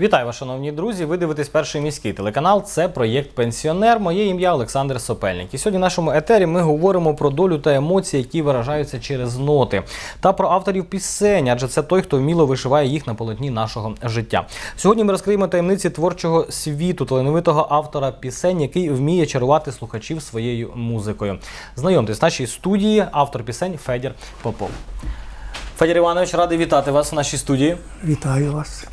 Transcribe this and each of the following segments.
Вітаю вас, шановні друзі. Ви дивитесь перший міський телеканал. Це проєкт Пенсіонер. Моє ім'я Олександр Сопельник. І сьогодні в нашому етері ми говоримо про долю та емоції, які виражаються через ноти, та про авторів пісень, адже це той, хто вміло вишиває їх на полотні нашого життя. Сьогодні ми розкриємо таємниці творчого світу талановитого автора пісень, який вміє чарувати слухачів своєю музикою. Знайомтесь в нашій студії автор пісень Федір Попов. Федір Іванович, радий вітати вас в нашій студії. Вітаю вас.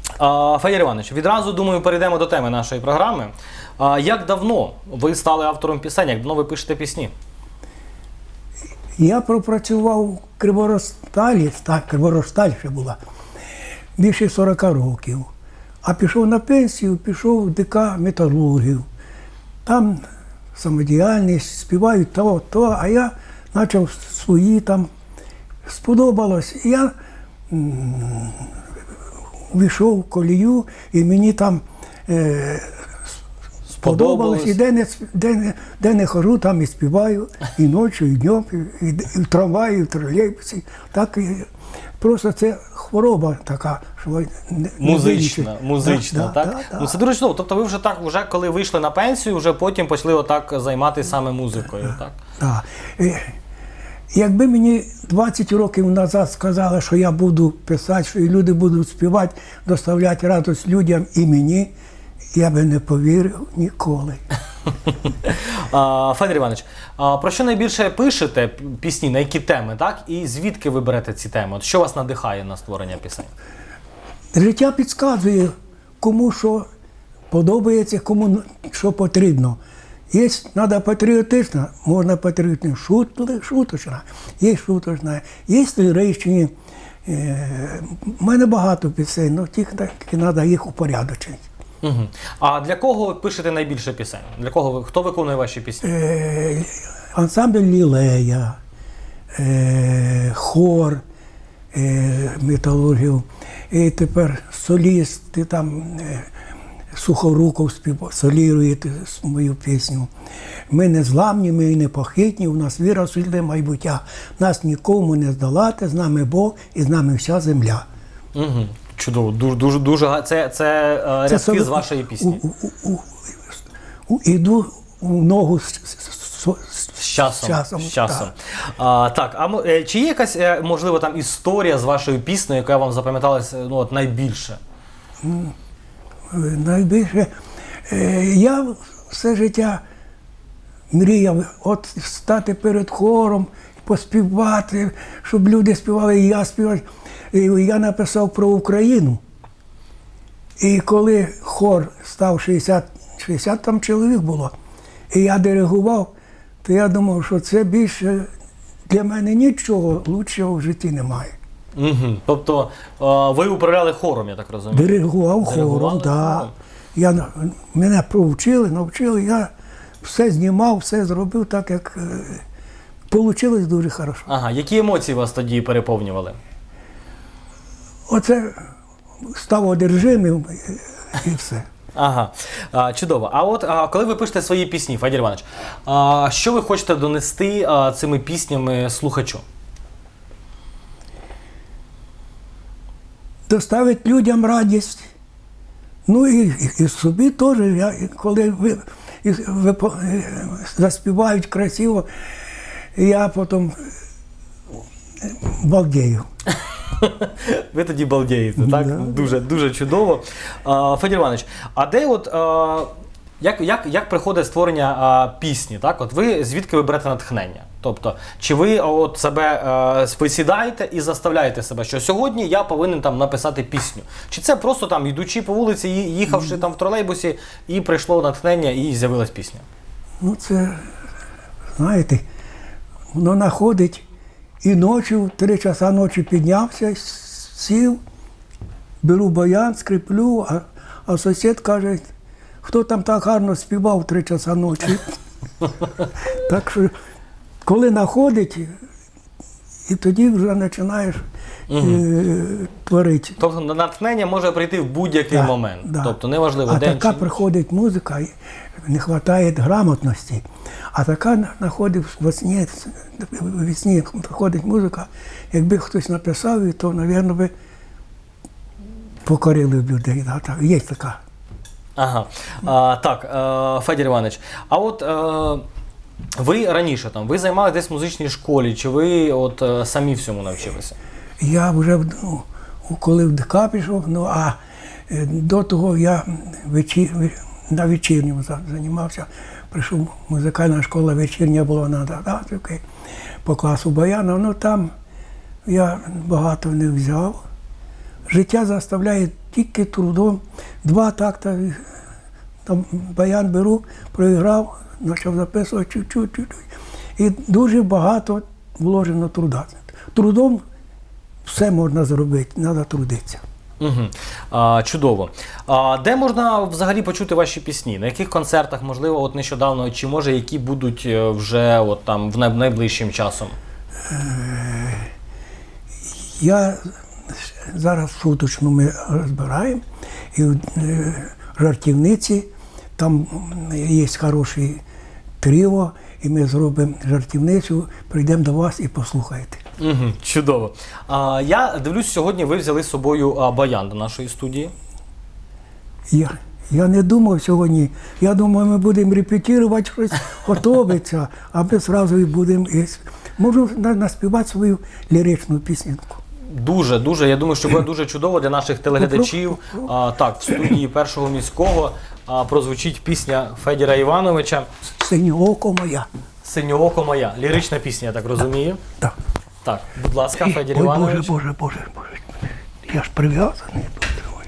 Федір Іванович, відразу думаю, перейдемо до теми нашої програми. Як давно ви стали автором пісень? Як давно ви пишете пісні? Я пропрацював в Криворосталі, так, Криворосталь ще була, більше 40 років. А пішов на пенсію, пішов в ДК металургів. Там самодіяльність, співають то, то, а я почав свої там. Сподобалось. Я увійшов в колію, і мені там е, сподобалось. І де не, де, не, де не хожу, там і співаю, і ночі, і днем, і, і, і в трамваї, і в тролейбусі. Так і просто це хвороба така, що не, не Музична, музична, Да, так? да, да, Ну це дуже чудово. Тобто ви вже так, вже коли вийшли на пенсію, вже потім почали отак займатися саме музикою, так? Да. Якби мені 20 років назад сказали, що я буду писати, що і люди будуть співати, доставляти радість людям і мені, я би не повірив ніколи. Федір Іванович, про що найбільше пишете пісні, на які теми, так? І звідки ви берете ці теми? От що вас надихає на створення пісень? Життя підказує, кому що подобається, кому що потрібно. Є треба патріотична, можна патріотична, шут, шуточна, є шуточна, є ліричні. У мене багато пісень, але тільки так треба їх упорядочити. Угу. А для кого ви пишете найбільше пісень? Для кого ви хто виконує ваші пісні? Е, ансамбль Лілея, е, хор е, металургів, і тепер солісти там. Е, Сухоруков солірує мою пісню. Ми не зламні, ми не похитні, у нас віра в світле майбуття. Нас нікому не здолати, з нами Бог і з нами вся земля. Угу. Чудово, дуже дуже дуже це, це, е, рядки сове- з вашої пісні. У, у, у, у, іду у ногу з, з, з, З часом. З часом, З часом. так. А, так, а е, чи є якась, е, можливо, там історія з вашою піснею, яка вам запам'яталася ну, от, найбільше? Найбільше е, я все життя мріяв от стати перед хором, поспівати, щоб люди співали, і я співав. І я написав про Україну. І коли хор став 60, 60 там чоловік було, і я диригував, то я думав, що це більше для мене нічого лучшого в житті немає. Угу. Тобто е, ви управляли хором, я так розумію. Диригував хором, да. Я, мене провчили, навчили, я все знімав, все зробив так, як вийшло дуже хорошо. Ага, які емоції вас тоді переповнювали? Оце став одержимим і, і все. Ага, а, чудово. А от а, коли ви пишете свої пісні, Федір Іванович, а, що ви хочете донести а, цими піснями слухачу? Доставить людям радість. Ну і, і, собі теж, я, коли ви, і, ви заспівають красиво, я потім е, балдею. Ви тоді балдієте, так? Да. Дуже, дуже чудово. Федір Іванович, а де от. Як, як, як приходить створення пісні? Так? От ви звідки ви берете натхнення? Тобто, чи ви от себе а, ви сідаєте і заставляєте себе, що сьогодні я повинен там написати пісню? Чи це просто там, йдучи по вулиці, їхавши там в тролейбусі, і прийшло натхнення, і з'явилась пісня? Ну, це, знаєте, воно находить і ночі, в три часа ночі піднявся, сів, беру баян, скріплю, а, а сусід каже, хто там так гарно співав в три часа ночі. так що, коли знаходить, і тоді вже починаєш е, творити. Тобто натхнення може прийти в будь-який Да, момент. да. Тобто неважливо, а день така чи приходить музика, і не вистачає грамотності. А така знаходить весні, весні приходить музика. Якби хтось написав, то, мабуть, би покорили людей. Да, так, є така. Ага. А, так, е, Федір Іванович, а от е, ви раніше там, ви займалися десь в музичній школі, чи ви от е, самі всьому навчилися? Я вже ну, коли в ДК пішов, ну а е, до того я вечір, на вечірньому за- займався. Прийшов музикальна школа, вечірня була на Дадатівки по класу баяна. Ну там я багато не взяв. Життя заставляє тільки трудом. Два такта там баян беру, проіграв, почав записувати чуть-чуть, чуть-чуть. І дуже багато вложено труда. Трудом все можна зробити, треба трудитися. Угу. А, чудово. А, де можна взагалі почути ваші пісні? На яких концертах, можливо, от нещодавно, чи може які будуть е, вже от там в найближчим часом? Я зараз суточну ми розбираємо, і в е, жартівниці там є хороший тріо, і ми зробимо жартівницю, прийдемо до вас і послухаєте. Угу. Чудово. А, я дивлюсь, сьогодні ви взяли з собою баян до нашої студії. Я, я не думав сьогодні. Я думав, ми будемо репетирувати щось, готуватися, а ми одразу і будемо. Можу наспівати свою ліричну піснянку. Дуже, дуже. Я думаю, що буде дуже чудово для наших телеглядачів. А, так, в студії першого міського прозвучить пісня Федіра Івановича Синє око моя. Синьооко моя. Лірична пісня, я так розумію. Так. Так, будь ласка, Федір Ой, Іванович. Боже, Боже, Боже, Боже. Я ж прив'язаний. Ой.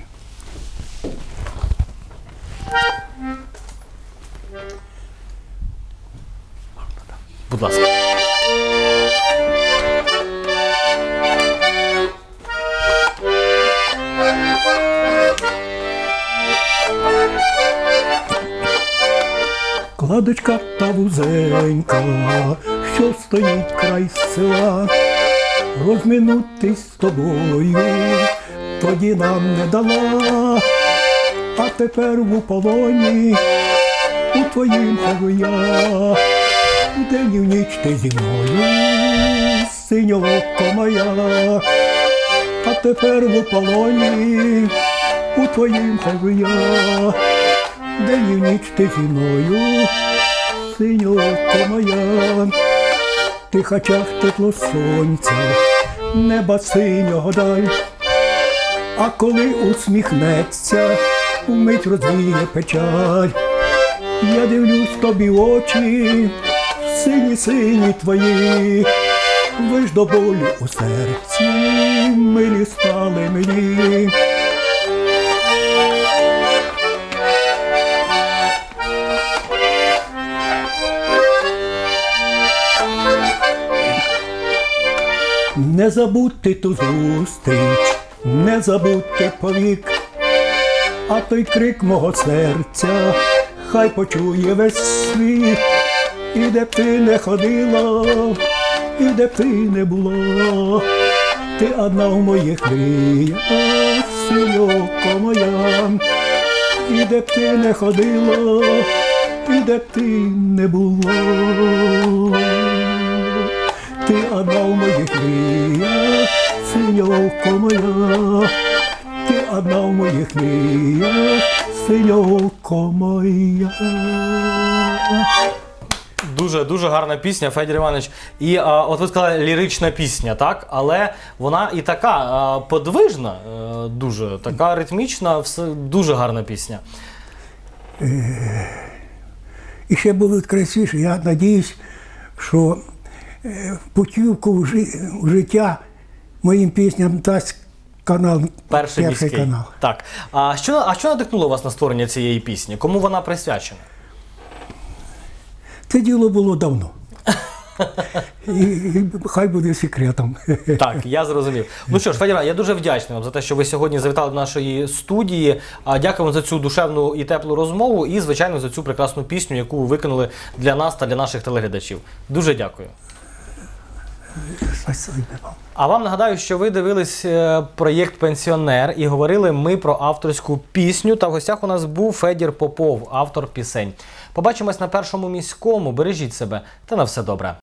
Будь ласка. Кладочка та вузенька, що стоїть край села, розминутись з тобою, тоді нам не дала, а тепер в полоні у твоїм я, день і в ніч ти зі мною, синьоко моя, а тепер в полоні у твоїм я. День і ніч ти зі мною, синьоко моя, в тих очах тепло сонця, неба синього даль, а коли усміхнеться, вмить розвіє печаль. Я дивлюсь тобі в очі, сині сині твої, ви ж до болю у серці, милі стали мені. Не забудьте ту зустріч, не забудьте повік, а той крик мого серця, хай почує весь світ, і де б ти не ходила, і де б ти не була, ти одна в моїх мріях, синьоко моя, і де б ти не ходила, і де б ти не була. Ти одна в моїх мріях, синьоко моя, ти одна в моїх мріях, синьоко моя. Дуже дуже гарна пісня, Федір Іванович. І а, от ви сказали лірична пісня, так? Але вона і така а, подвижна, е, дуже така ритмічна, все дуже гарна пісня. І ще будуть красивіші. Я надіюсь, що е, путівку в життя моїм пісням дасть канал, Перший, міський. канал. Так. А що, а що надихнуло вас на створення цієї пісні? Кому вона присвячена? Це діло було давно. І, і хай буде секретом. Так, я зрозумів. Ну що ж, Федір, Іванович, я дуже вдячний вам за те, що ви сьогодні завітали до нашої студії. А, Дякую вам за цю душевну і теплу розмову, і, звичайно, за цю прекрасну пісню, яку ви виконали для нас та для наших телеглядачів. Дуже дякую. А вам нагадаю, що ви дивились е, проєкт Пенсіонер і говорили ми про авторську пісню. Та в гостях у нас був Федір Попов, автор пісень. Побачимось на першому міському. Бережіть себе та на все добре.